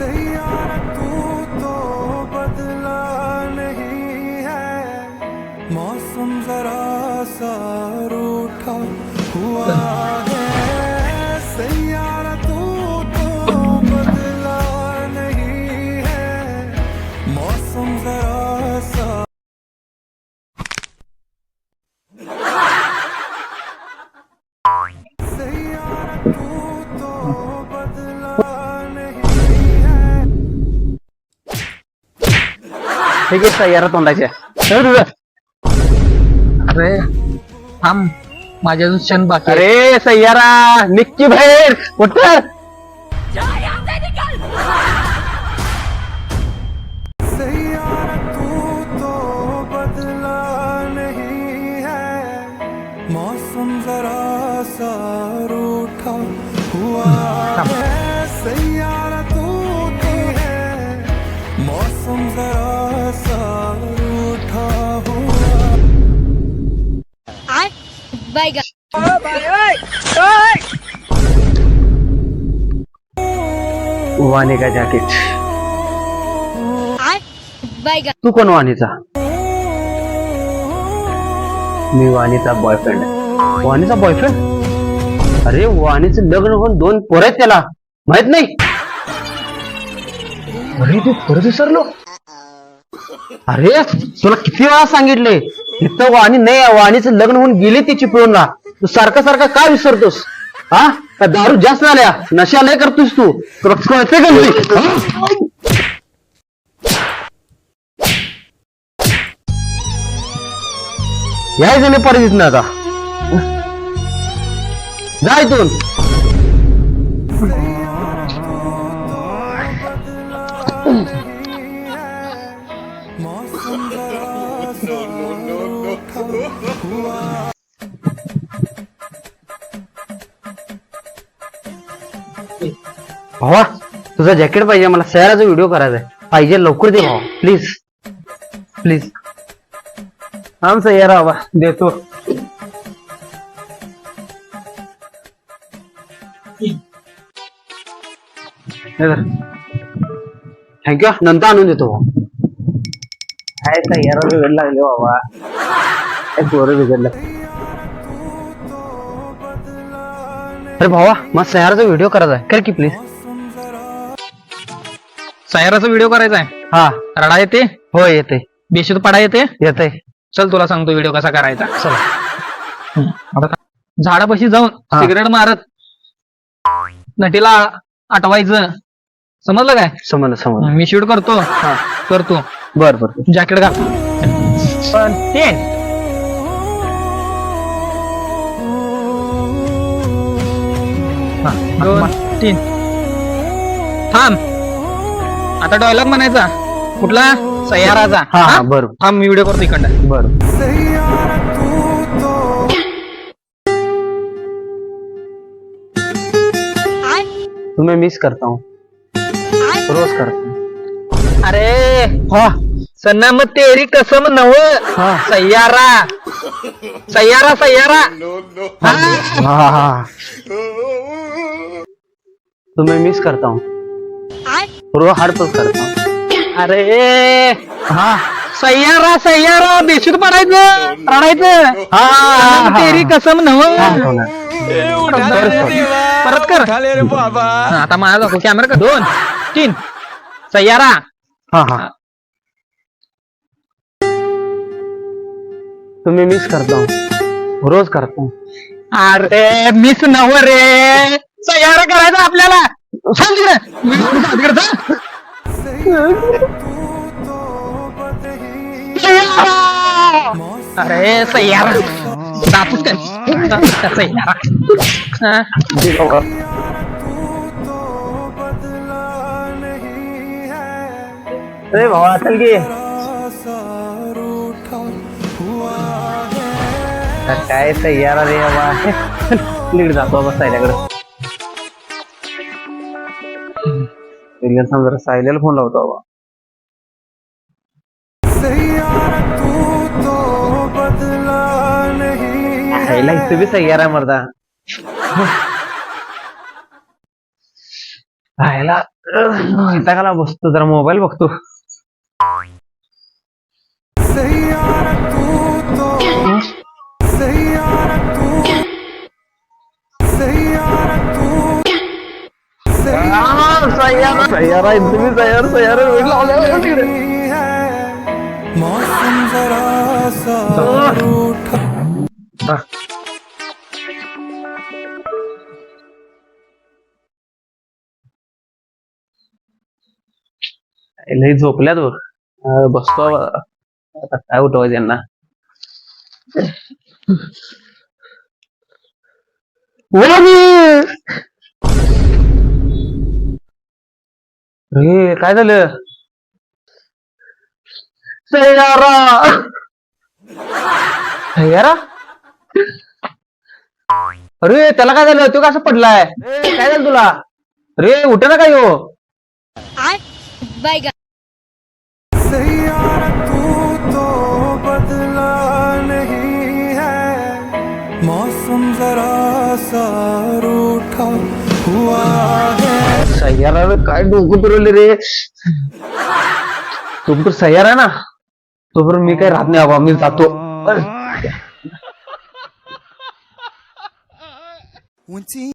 सैयारा हे घे सह्यारा तोंडाच्या अरे थांब. माझ्या अजून क्षण बाकी आहे. अरे सह्यारा निक्की बाहेर. उठ वाणी का जॅकेट? तू कोण वाणीचा? मी वाणीचा बॉयफ्रेंड वाणीचा बॉयफ्रेंड अरे वाणीचं लग्न होऊन दोन पोरं आहेत त्याला. माहीत नाही? अरे तू परत विसरलो? अरे तुला किती वेळा सांगितले? इथं वाणी नाही आहे, वाणीचं लग्न होऊन गेली ती चिपळूणला तू सारखं सारखं का विसरतोस? हा का दारू जास्त झाल्या नशा नाही करतोस तू तुला कळते का नाही? हा? यायचं नाही परत इथनं आता जा भावा तुझं जॅकेट पाहिजे मला सयाराचा व्हिडिओ करायचा आहे. पाहिजे लवकर दे भावा प्लीज प्लीज आम सयारा बाबा देतो. थँक्यू नंतर आणून देतो भाऊ काय सयारा बिघड लागले बाबा. काय पोरं बिघडलं. अरे भावा मग सयाराचा व्हिडिओ करायचा आहे. कर की प्लीज सयाराचा व्हिडिओ करायचा आहे. हा. रडा येते? हो येते. बेशुद्ध पडा येते? येते. चल तुला सांगतो व्हिडिओ कसा करायचा. चल. आता झाडापाशी जाऊन हा. सिगरेट मारत नटीला आटवायचं. समजलं काय? समजलं समजलं. मी शूट करतो. करतो. बर बर. जॅकेट घाल. पण ते हा, दोन. तीन. थांब. आता डॉयलॉग म्हणायचा. कुठला? सह्याराचा हा हा? हा? बर मी व्हिडिओ करतो इकडं बर. सैयारा तुम्हें मिस करता हूँ. रोज करता हूँ. अरे! हा. सन्ना मग तेरी कसम नव. हा. हा. हाँ हाँ. तुम्हें मिस करता हूँ. रोज हार्ड पुश करता हूँ अरे हाँ. सय्यारा सय्यारा बेशुद्ध पडायचं रडायचं. हा, हा. तेरी कसम नव हाँ. परत कर. आता माझा दाखव. कॅमेरा कर. दोन तीन. सय्यारा. हाँ हाँ. तुम्हें मिस करता. हूँ रोज करता. हूँ अरे मिस नव रे. सय्यारा करायचा आपल्याला. सांग तिकडे. सय्यारा! अरे सय्यारा काय सय्यारा हा? अरे भावा चल की काय तयारा रे बाबा लीड जातो बाबा सायल्याकडे जरा सायल्याला फोन लावतो बाबा. सैयारा तू तो बदला नहीं है इथं बी सय्यारा मरदा राहायला इथं काला बसतो जरा मोबाईल बघतो. सैयारा सयारा तुम्ही वेळ लई झोपल्यात बघ. अं, बसतो आता काय उठवायचं यांना? रे काय झालं? सयारा. सयारा? अरे त्याला काय झालं? तो कसं पडलाय? काय झालं तुला? रे उठ ना काय हो? सैयारा तू तो बदला नहीं है। मौसम जरा सा रूठा हुआ है। सह्यारा काय डोकं फिरवले रे? तुमचं तर सह्यार आहे ना? तोपर्यंत मी काही राहत नाही बाबा मी जातो. उंची.